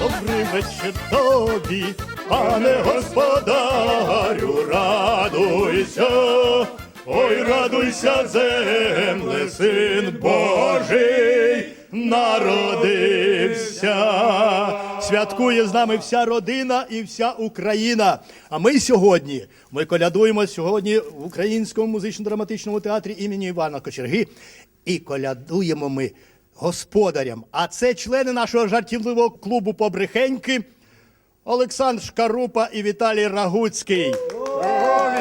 Добрий вечір тобі, пане господарю, радуйся, радуйся, земле, син Божий народився. Святкує з нами вся родина і вся Україна. А ми сьогодні, ми колядуємо сьогодні в Українському музично-драматичному театрі імені Івана Кочерги. І колядуємо ми господарям. А це члени нашого жартівливого клубу Побрехеньки Олександр Шкарупа і Віталій Рагуцький.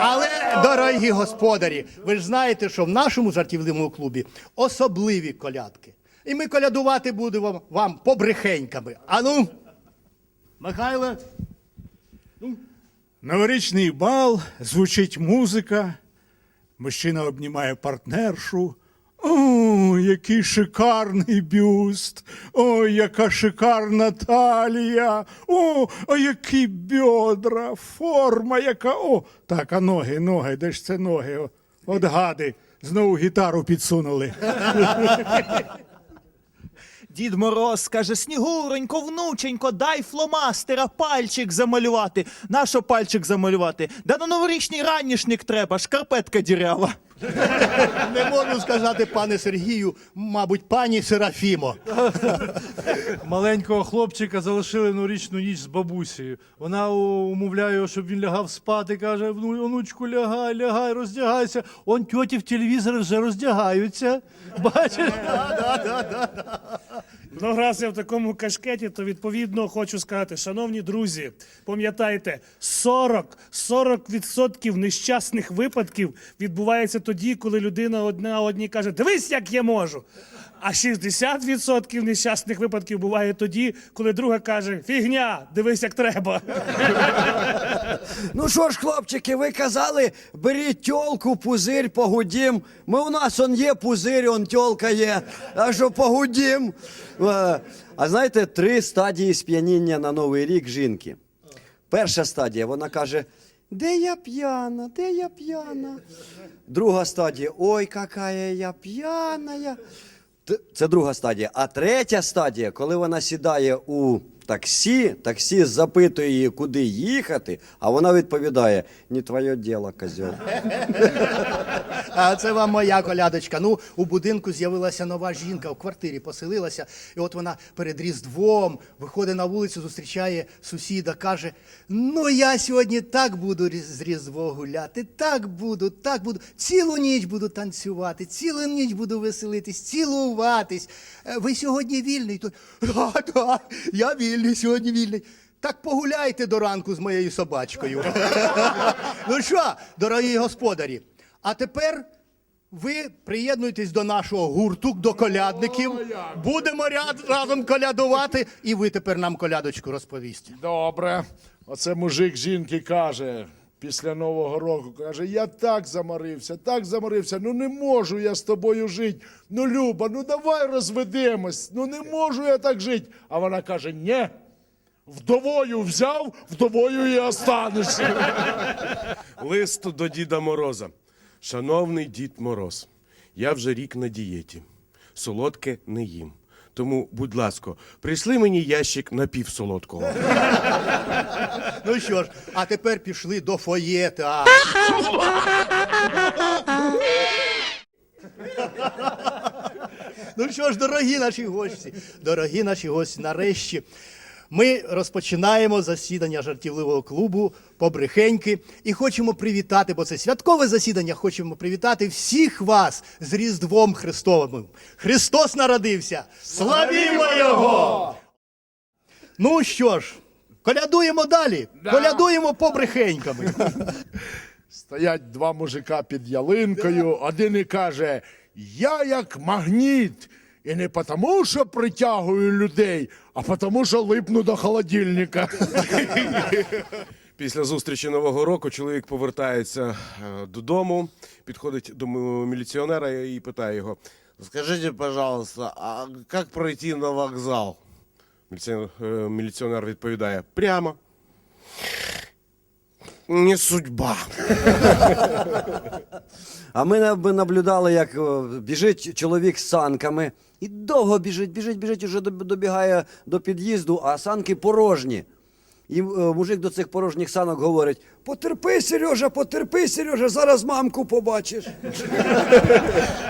Але, дорогі господарі, ви ж знаєте, що в нашому жартівливому клубі особливі колядки. І ми колядувати будемо вам побрехеньками. Ану, Михайле. Новорічний бал, звучить музика. Мужчина обнімає партнершу. О, який шикарний бюст! Ой, яка шикарна талія! О, а які бедра, форма, яка. О, так, а ноги, ноги, де ж це ноги? От гади, знову гітару підсунули. Дід Мороз каже: Снігуренько, внученько, дай фломастера пальчик замалювати. Нащо пальчик замалювати? Да на новорічний ранішник треба, шкарпетка дірява. не можу сказати, пане Сергію, мабуть, пані Серафімо. Маленького хлопчика залишили на річну ніч з бабусею. Вона умовляє його, щоб він лягав спати. Каже: ну, онучку, лягай, лягай, роздягайся. Он тьоті в телевізорі вже роздягаються. Бачиш? Ну, раз я в такому кашкеті, то відповідно хочу сказати, шановні друзі, пам'ятайте, 40, 40% нещасних випадків відбувається тоді, коли людина одна одній каже, дивись, як я можу. А 60% нещасних випадків буває тоді, коли друга каже, фігня, дивись, як треба. Ну що ж, хлопчики, ви казали, беріть тьолку, пузир, погудім. Ми у нас он є пузир, он тьолка є. А що погудім? Е, А знаєте, три стадії сп'яніння на Новий рік жінки. Перша стадія, вона каже: де я п'яна, де я п'яна? Друга стадія, ой, какая я п'яна. Це друга стадія. А третя стадія, коли вона сідає у таксі, таксі запитує її, куди їхати, а вона відповідає: не твоє діло, козьол. А це вам моя колядочка. Ну, у будинку з'явилася нова жінка, в квартирі поселилася, і от вона перед Різдвом виходить на вулицю, зустрічає сусіда, каже: Ну, я сьогодні так буду з Різдво гуляти, так буду, так буду. Цілу ніч буду танцювати, цілу ніч буду веселитись, цілуватись. Е, Ви сьогодні вільний? Так, так, я вільний, сьогодні вільний. Так погуляйте до ранку з моєю собачкою. ну що, дорогі господарі, а тепер ви приєднуєтесь до нашого гурту, до колядників. Будемо ряд, разом колядувати, і ви тепер нам колядочку розповісте. Добре. Оце мужик жінки каже після Нового року. Каже: я так заморився, так заморився. Ну не можу я з тобою жити. Ну, Люба, ну давай розведемось. Ну не можу я так жити. А вона каже: ні. Вдовою взяв, вдовою і останешся. Лист до Діда Мороза. Шановний Дід Мороз, я вже рік на дієті. Солодке не їм. Тому, будь ласка, прийшли мені ящик напівсолодкого. Ну що ж, а тепер пішли до фоєта. Ну що ж, дорогі наші гості, дорогі наші гості, нарешті. Ми розпочинаємо засідання жартівливого клубу Побрехеньки і хочемо привітати, бо це святкове засідання. Хочемо привітати всіх вас з Різдвом Христовим. Христос народився! Славімо Його! Ну що ж, колядуємо далі. Колядуємо побрехеньками. Стоять два мужика під ялинкою, один і каже: Я як магніт. І не тому, що притягую людей, а тому, що липну до холодильника. Після зустрічі Нового року чоловік повертається е, додому, підходить до міліціонера і питає його: Скажіть, пожалуйста, а як пройти на вокзал? Е, міліціонер відповідає: прямо. Не судьба. А ми на- наблюдали, як о, біжить чоловік з санками. І довго біжить, біжить, біжить, уже доб- добігає до під'їзду, а санки порожні. І е, мужик до цих порожніх санок говорить: Потерпи, Сережа, потерпи, Сережа, зараз мамку побачиш.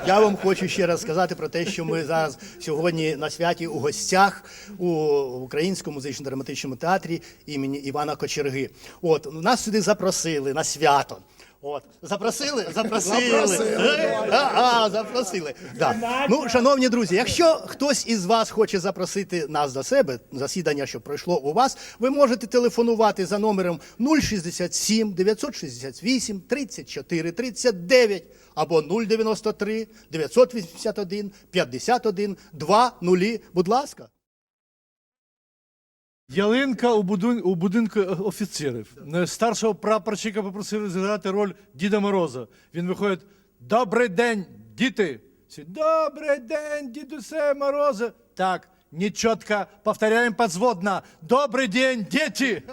Я вам хочу ще раз сказати про те, що ми зараз сьогодні на святі у гостях у Українському музично-драматичному театрі імені Івана Кочерги. От нас сюди запросили на свято. От запросили, запросили, Е, а, а, запросили. Да. Ну, шановні друзі, якщо хтось із вас хоче запросити нас до себе, засідання, що пройшло у вас, ви можете телефонувати за номером 067 968 34 39 або 093 981 51 20. Будь ласка. Ялинка у, будин, у будинку офіцерів. Е, Старшого прапорщика попросили зіграти роль Діда Мороза. Він виходить: Добрий день, діти! Всі, Добрий день, дідусе Морозе. Так, нечітко, повторяємо подзводно. Добрий день, діти!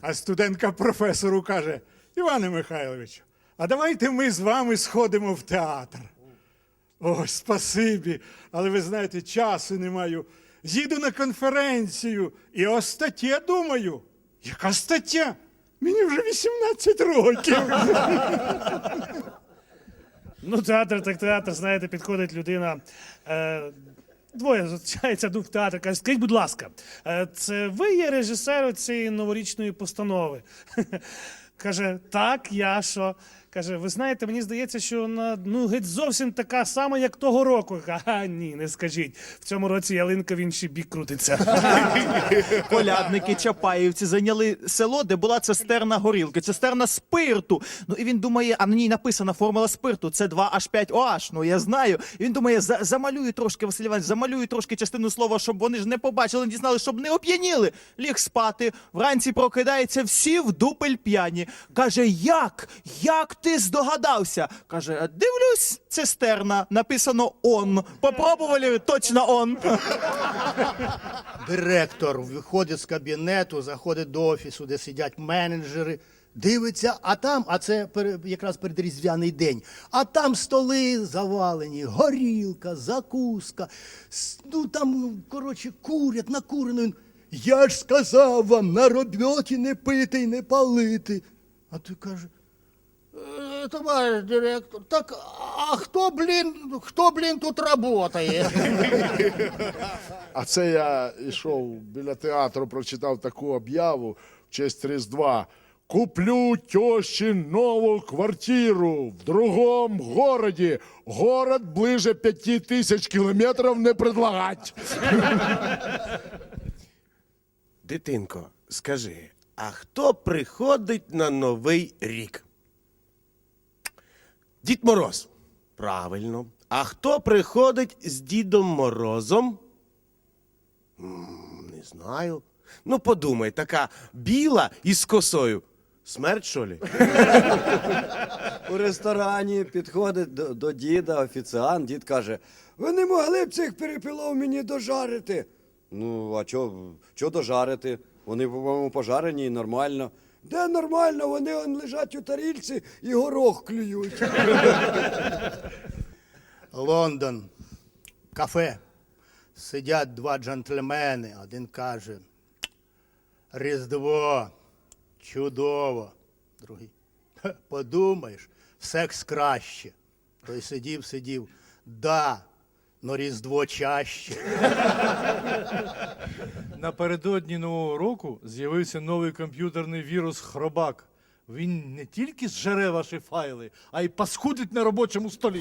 А студентка професору каже: Іване Михайловичу, а давайте ми з вами сходимо в театр. Ой, спасибі. Але ви знаєте, часу не маю. Їду на конференцію і о статті думаю. Яка стаття? Мені вже 18 років. Ну, театр, так театр, знаєте, підходить людина. Е, двоє зустрічаються, йду в театр. Каже, скажіть, будь ласка, е, це ви є режисер цієї новорічної постанови? Каже, так, я що? Каже, ви знаєте, мені здається, що вона ну, геть зовсім така сама, як того року. А ні, не скажіть. В цьому році ялинка в інший бік крутиться. Колядники Чапаївці зайняли село, де була цистерна горілки, цистерна спирту. Ну і він думає, а на ній написана формула спирту. Це 2H5OH. Ну я знаю. І він думає, за- замалюю трошки, Василь Іванович, замалюю трошки частину слова, щоб вони ж не побачили, не дізнали, щоб не оп'яніли. Ліг спати. Вранці прокидається, всі в дупель п'яні. Каже, як? Як ти здогадався? Каже, дивлюсь, цистерна, написано он. Попробували, точно он. Директор виходить з кабінету, заходить до офісу, де сидять менеджери. Дивиться, а там, а це якраз передріздвяний день, а там столи завалені, горілка, закуска, ну там, коротше, курять, накурено. Я ж сказав вам на роботі не пити й не палити. А той каже, «Е, товариш директор, так а хто, блін, хто, блін, тут працює? А це я йшов біля театру, прочитав таку об'яву в честь Різдва. Куплю тещі нову квартиру в другом городі. Город ближе п'яти тисяч кілометрів не предлагать. Дитинко, скажи, а хто приходить на Новий рік? Дід Мороз. Правильно. А хто приходить з Дідом Морозом? М, Не знаю. Ну, подумай, така біла і з косою. Смерть, що лі? У ресторані підходить до, до діда офіціант, дід каже: Ви не могли б цих перепілов мені дожарити? Ну, а чого чо дожарити? Вони, по-моєму, пожарені і нормально. Де нормально? Вони он лежать у тарільці і горох клюють. Лондон, кафе. Сидять два джентльмени. Один каже: Різдво, чудово. Другий. Подумаєш, секс краще. Той сидів, сидів. Да, но Різдво чаще. Напередодні Нового року з'явився новий комп'ютерний вірус Хробак. Він не тільки зжере ваші файли, а й паскудить на робочому столі.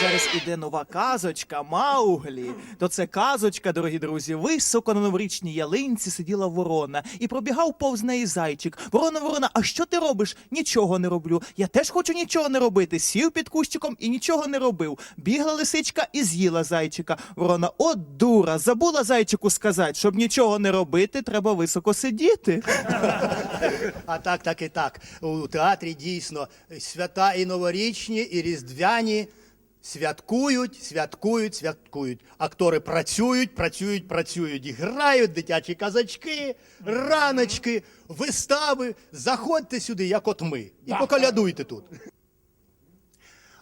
Зараз іде нова казочка Мауглі. То це казочка, дорогі друзі. Високо на новорічній ялинці сиділа ворона і пробігав повз неї зайчик. Ворона, ворона, а що ти робиш? Нічого не роблю. Я теж хочу нічого не робити. Сів під кущиком і нічого не робив. Бігла лисичка і з'їла зайчика. Ворона, от дура, забула зайчику сказати, щоб нічого не робити, треба високо сидіти. А так, так і так. У театрі дійсно свята і новорічні, і різдвяні. Святкують, святкують, святкують. Актори працюють, працюють, працюють. І грають дитячі казачки, раночки, вистави. Заходьте сюди, як от ми, і поколядуйте тут.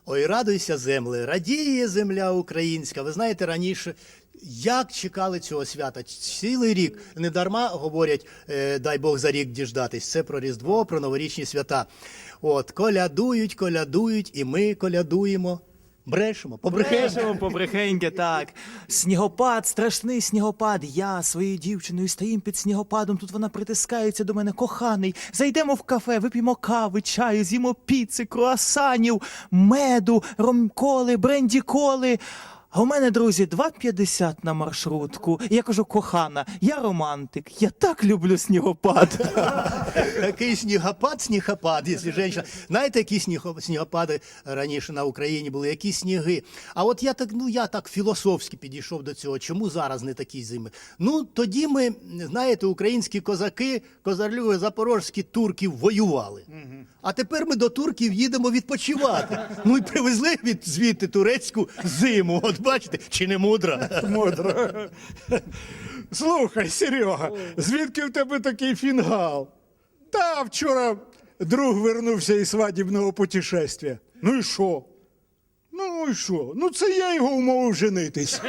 Ой, радуйся, земле, радіє земля українська. Ви знаєте, раніше як чекали цього свята? Цілий рік. Не дарма говорять, е, дай Бог за рік діждатись. Це про Різдво, про новорічні свята. От, колядують, колядують, і ми колядуємо. Брешемо, побрехемо. Брешемо побрехеньки, так. Снігопад, страшний снігопад. Я своєю дівчиною стоїм під снігопадом. Тут вона притискається до мене, коханий. Зайдемо в кафе, вип'ємо кави, чаю, з'їмо піци, круасанів, меду, ромколи, бренді-коли. А у мене, друзі, 2,50 на маршрутку. Я кажу, кохана, я романтик, я так люблю снігопад. Такий снігопад, снігопад, якщо жінка. Знаєте, які сніго- снігопади раніше на Україні були, які сніги. А от я так, ну я так філософськи підійшов до цього. Чому зараз не такі зими? Ну тоді ми, знаєте, українські козаки, козарлюги, запорожські турків воювали. А тепер ми до турків їдемо відпочивати. Ну і привезли від звідти турецьку зиму. От бачите, чи не мудро? Мудро. Слухай, Серега, звідки в тебе такий фінгал? Та вчора друг вернувся із свадібного путешествия. Ну і що? Ну і що? Ну це я його умовив женитись.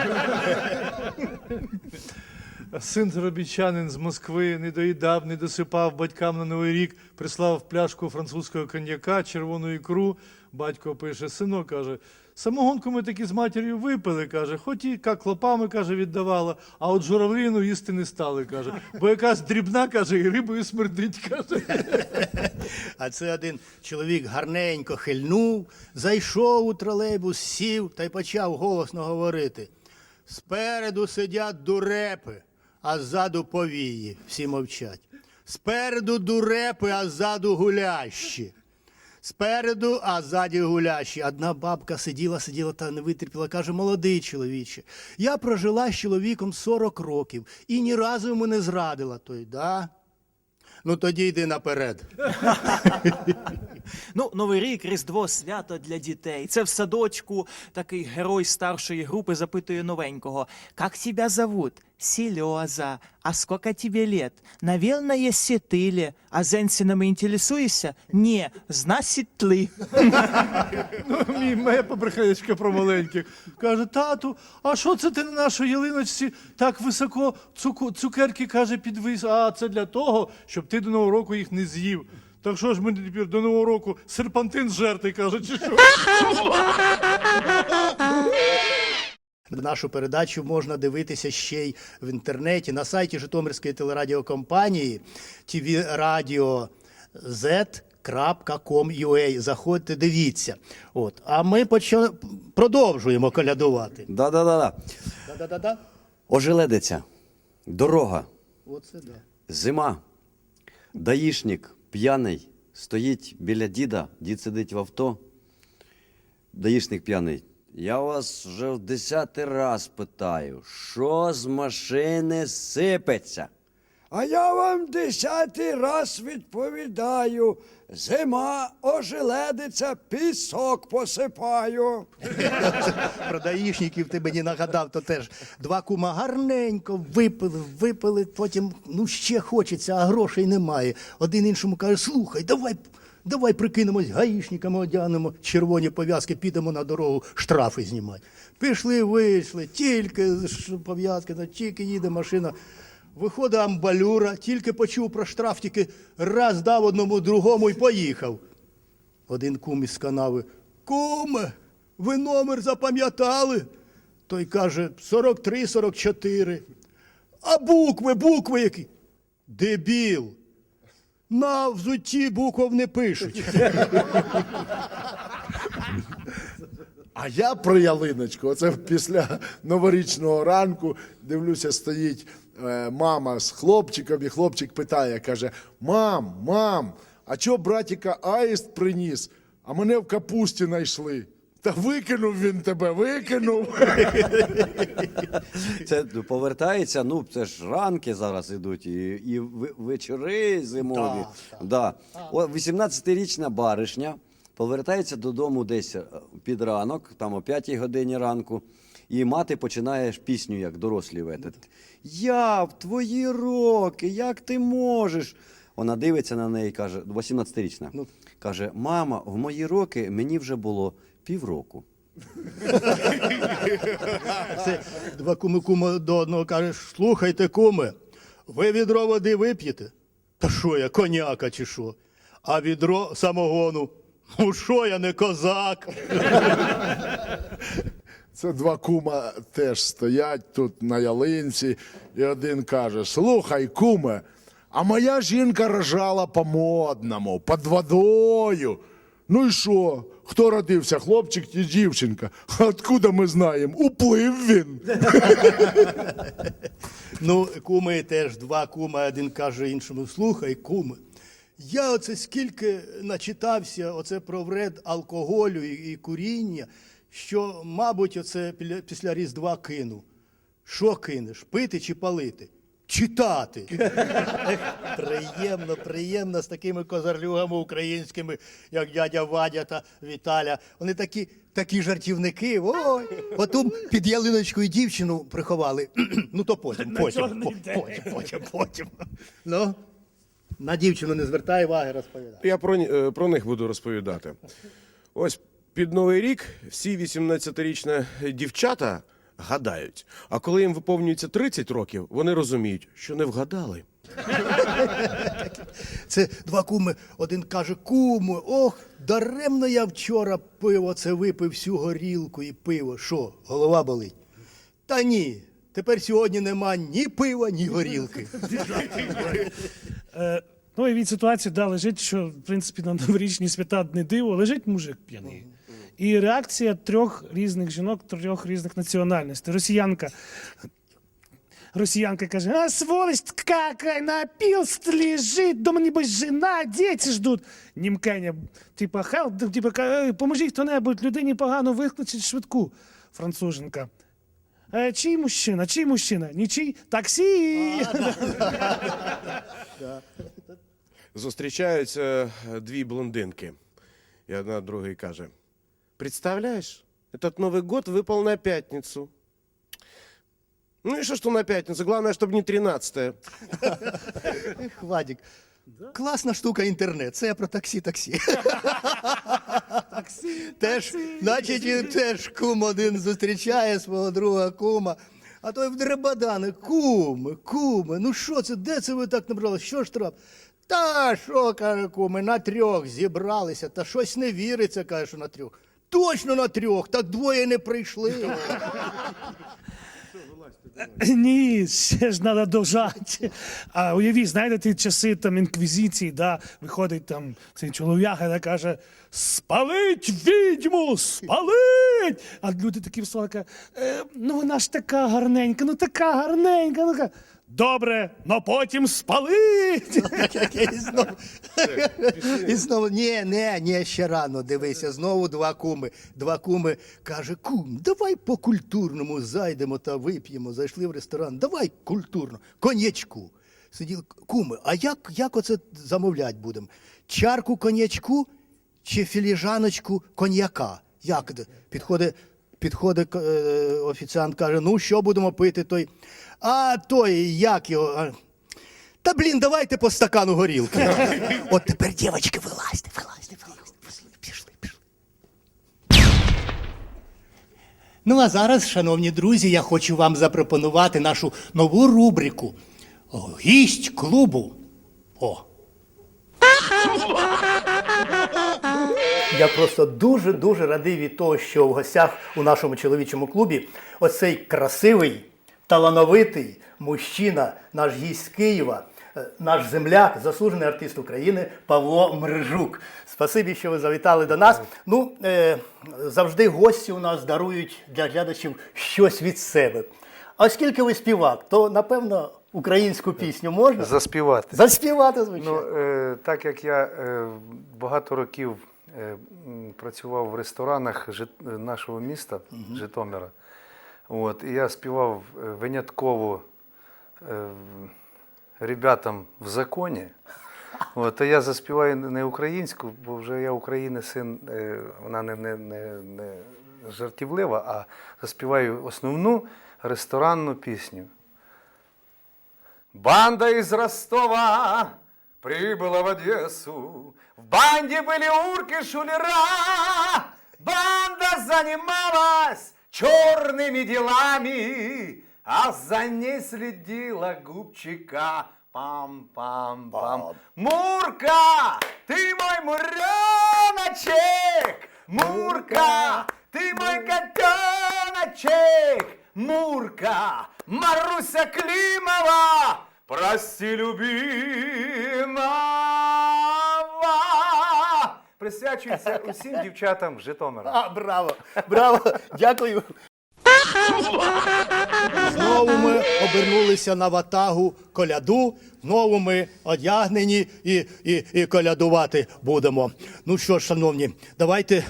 Син заробітчанин з Москви не доїдав, не досипав батькам на Новий рік, прислав пляшку французького коньяка, червону ікру. Батько пише, синок каже, самогонку ми таки з матір'ю випили, каже, хоч і клопами, каже, віддавала, а от журавлину їсти не стали, каже. Бо якась дрібна, каже, і рибою смердить, каже. А це один чоловік гарненько хильнув, зайшов у тролейбус, сів та й почав голосно говорити. Спереду сидять дурепи, а ззаду повії. Всі мовчать. Спереду дурепи, а ззаду гулящі. Спереду, а ззаді гулящі. Одна бабка сиділа, сиділа та не витерпіла. Каже, молодий чоловіче, я прожила з чоловіком 40 років і ні разу йому не зрадила. Той, да? Ну тоді йди наперед. Ну, Новий рік, Різдво, свято для дітей. Це в садочку такий герой старшої групи запитує новенького. Как тебя зовут? Сережа. А сколько тебе лет? Наверное, если ты ли. А зенсинами інтересуєшся? Ні, значить тли. Ну, мій моя побрехенечка про маленьких. Каже, тату, а що це ти на нашій ялиночці так високо цуку, цукерки каже, підвис? А це для того, щоб ти до Нового року їх не з'їв. Так що ж ми тепер до Нового року серпантин жерти, каже, чи що? Нашу передачу можна дивитися ще й в інтернеті на сайті Житомирської телерадіокомпанії tvradio.z.com.ua. Заходьте, дивіться. От. А ми поча... продовжуємо колядувати. Да-да-да. Да-да-да-да. Ожеледиця, дорога, Оце да. зима. Даїшник п'яний стоїть біля діда, дід сидить в авто. Даїшник п'яний. Я вас вже в десятий раз питаю, що з машини сипеться? А я вам десятий раз відповідаю. Зима ожеледиця, пісок посипаю. Про даїшників ти мені нагадав, то теж два кума гарненько випили, випили, потім ну ще хочеться, а грошей немає. Один іншому каже: слухай, давай. Давай прикинемось гаїшниками, одягнемо червоні пов'язки, підемо на дорогу штрафи знімати. Пішли, вийшли, тільки пов'язки, тільки їде машина. Виходить амбалюра, тільки почув про штраф, тільки раз дав одному другому і поїхав. Один кум із канави. Куме, ви номер запам'ятали? Той каже 43-44. А букви, букви які? Дебіл. На взутті букв не пишуть. А я про ялиночку. Оце після новорічного ранку дивлюся, стоїть мама з хлопчиком, і хлопчик питає, каже: Мам, мам, а чого братіка аїст приніс, а мене в капусті знайшли? Та викинув він тебе, викинув. Це повертається, ну це ж ранки зараз ідуть, і, і вечори зимові. Да. О, 18-річна баришня повертається додому десь е, під ранок, там о 5 годині ранку, і мати починає пісню, як дорослі ветити. Я в твої роки, як ти можеш? Вона дивиться на неї і каже, 18-річна, каже: Мама, в мої роки мені вже було півроку. Це два куми кума до одного кажеш, слухайте, куми, ви відро води вип'єте? Та що я, коняка чи що? А відро самогону. Ну що я не козак? Це два кума теж стоять тут на ялинці, і один каже: Слухай, куме, а моя жінка рожала по-модному, під водою. Ну і що? Хто родився, хлопчик чи дівчинка? А Откуда ми знаємо? Уплив він. Ну, куми теж два кума, один каже іншому: слухай, куме. Я оце скільки начитався оце про вред алкоголю і, і куріння, що, мабуть, оце після Різдва кину. Що кинеш? Пити чи палити? Читати. Ех, приємно, приємно з такими козарлюгами українськими, як дядя Вадя та Віталя. Вони такі, такі жартівники. Ой, потім під ялиночкою дівчину приховали. ну то потім, потім, не по- йде. потім, потім, потім. Ну, на дівчину не звертай уваги, розповідай. Я про, е, про них буду розповідати. Ось під Новий рік всі 18-річні дівчата гадають. А коли їм виповнюється 30 років, вони розуміють, що не вгадали. Це два куми. Один каже, куми, ох, даремно я вчора пиво це випив всю горілку і пиво. Що, голова болить? Та ні. Тепер сьогодні нема ні пива, ні горілки. Е, ну і від ситуації да, лежить, що в принципі на новорічні свята не диво, лежить мужик п'яний. І реакція трьох різних жінок, трьох різних національностей. Росіянка. Росіянка каже, а сволочь какая, напился, лежит, дома небось жена, діти ждуть. Німкеня, типа, хел, типа, поможіть хто-небудь, людині погано викличуть швидку. Француженка. Е, чий мужчина? Чий мужчина? Нічий? Таксі! Зустрічаються е, дві блондинки. І одна другій каже: Представляєш, этот Новый год выпал на пятницу. Ну и что, что на пятницу? Главное, чтобы не 13 Ех, Вадік, класна штука інтернет. Це я про таксі, таксі. Теж, значить, він теж кум один зустрічає свого друга кума. А той в дребадани, куми, куми, ну що це, де це ви так набрали? Що ж трап? Та що, каже куми, на трьох зібралися, та щось не віриться, каже, що на трьох. Точно на трьох, так двоє не прийшли. Ні, ще ж треба дожати. А уявіть, знаєте, ті часи там інквізиції, да, виходить там цей чолов'яга та каже: Спалить відьму, спалить! А люди такі в слово е, ну вона ж така гарненька, ну така гарненька. Ну, ка- Добре, но потім спалить. І знову, ні, ні, ні, ще рано, дивися, знову два куми. Два куми каже, кум, давай по-культурному зайдемо та вип'ємо. Зайшли в ресторан, давай культурно, коньячку. Сиділи, куми, а як, як оце замовлять будемо? Чарку коньячку чи філіжаночку коньяка? Як? Підходить, підходить е, офіціант, каже, ну що будемо пити той? А той, як його? Та блін, давайте по стакану горілки. От тепер, дівчатки, вилазьте, вилазьте, вилазьте. Пішли, пішли, пішли. Ну а зараз, шановні друзі, я хочу вам запропонувати нашу нову рубрику Гість клубу. О. Я просто дуже-дуже радий від того, що в гостях у нашому чоловічому клубі оцей красивий, талановитий мужчина, наш гість з Києва, е, наш земляк, заслужений артист України Павло Мрижук. Спасибі, що ви завітали до нас. Ну, е, завжди гості у нас дарують для глядачів щось від себе. А оскільки ви співак, то напевно українську пісню можна Заспівати. заспівати, звичайно. Ну, е, так як я е, багато років е, працював в ресторанах Жит- нашого міста Житомира, от, і я співав е, винятково е, ребятам в законі. От, то я заспіваю не українську, бо вже я України син, е, вона не, не, не, не жартівлива, а заспіваю основну ресторанну пісню. Банда из Ростова прибыла в Одессу. В банде были урки шулера. Банда занималась черными делами, а за ней следила губчика. Пам-пам-пам. Мурка, ты мой муреночек! Мурка, ты мой котеночек! Мурка, Маруся Климова, прости, любимого! Присвячується усім дівчатам Житомира. А, браво, браво, дякую. Знову ми обернулися на ватагу коляду. Знову ми одягнені і, і, і колядувати будемо. Ну що ж, шановні, давайте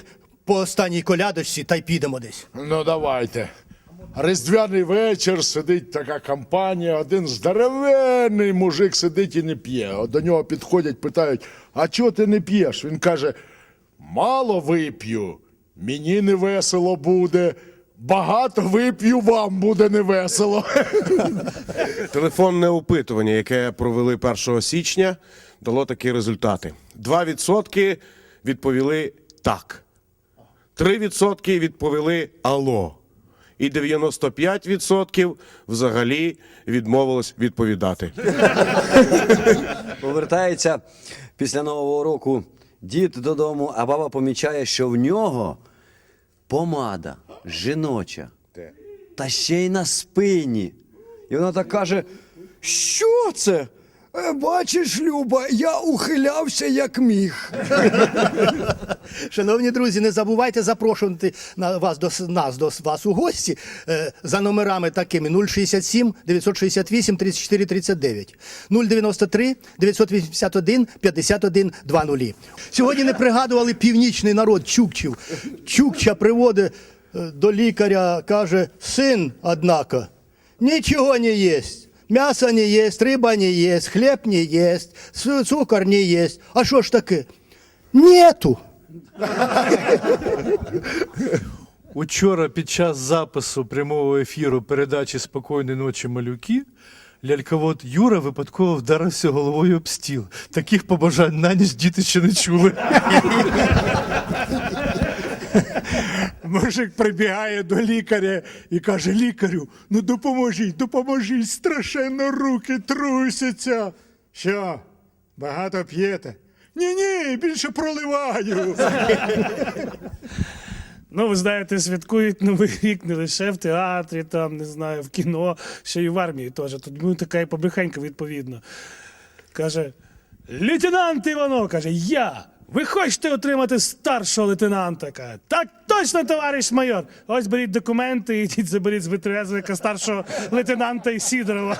по останній колядочці та й підемо десь. Ну давайте. Різдвяний вечір сидить така компанія, один здоровенний мужик сидить і не п'є. До нього підходять, питають: а чого ти не п'єш? Він каже: мало вип'ю, мені не весело буде. Багато вип'ю, вам буде не весело. Телефонне опитування, яке провели 1 січня, дало такі результати: 2% відповіли так, 3% відповіли алло. І 95% взагалі відмовилось відповідати. Повертається після Нового року дід додому, а баба помічає, що в нього помада жіноча. Та ще й на спині. І вона так каже: Що це? «Е, Бачиш, Люба, я ухилявся як міг. Шановні друзі, не забувайте запрошувати на вас до нас до вас у гості е, за номерами такими 067 968 34 39, 093 981 51 20. Сьогодні не пригадували північний народ Чукчів. Чукча приводить е, до лікаря, каже: син, однако, нічого не єсть. Мясо не есть, рыба не есть, хлеб не есть, цу- цукор не есть. А що ж таке? Нету. Учора під час запису прямого ефіру передачі Спокійної ночі малюки ляльковод Юра випадково вдарився головою об стіл. Таких побажань на ніч діти ще не чули. Мужик прибігає до лікаря і каже: лікарю, ну допоможіть, допоможіть, страшенно руки трусяться. Що, багато п'єте? Ні, ні, більше проливаю. Ну, ви знаєте, святкують Новий рік не лише в театрі, там, не знаю, в кіно, ще й в армії теж. Тут ну, така і побрехенька відповідно. Каже: Лейтенант Іванов, каже, я. Ви хочете отримати старшого лейтенанта? Так точно, товариш майор. Ось беріть документи і йдіть заберіть з витрезвика старшого лейтенанта Ісідорова.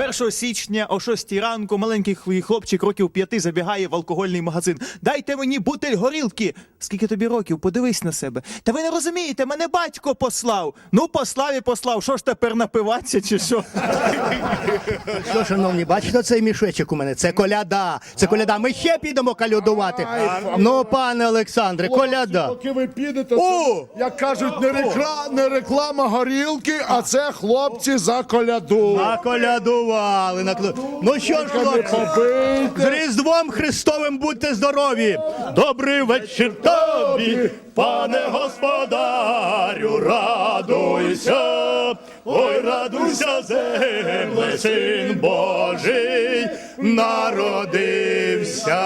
1 січня о 6 ранку маленький хлопчик років п'яти забігає в алкогольний магазин. Дайте мені бутель горілки. Скільки тобі років? Подивись на себе. Та ви не розумієте, мене батько послав. Ну, послав і послав. Що ж тепер напиватися чи що? Що, шановні, бачите цей мішечок у мене? Це коляда. Це коляда. Ми ще підемо колядувати. Ну, пане Олександре, коляда. Поки ви підете, це, як кажуть, не, рекла... не реклама горілки, а це хлопці за коляду. Наколядували. накля- Ну що ж, хлопці, з Різдвом Христовим будьте здорові. Добрий вечір тобі, пане господарю, радуйся. Ой, радуйся, земле, син Божий народився.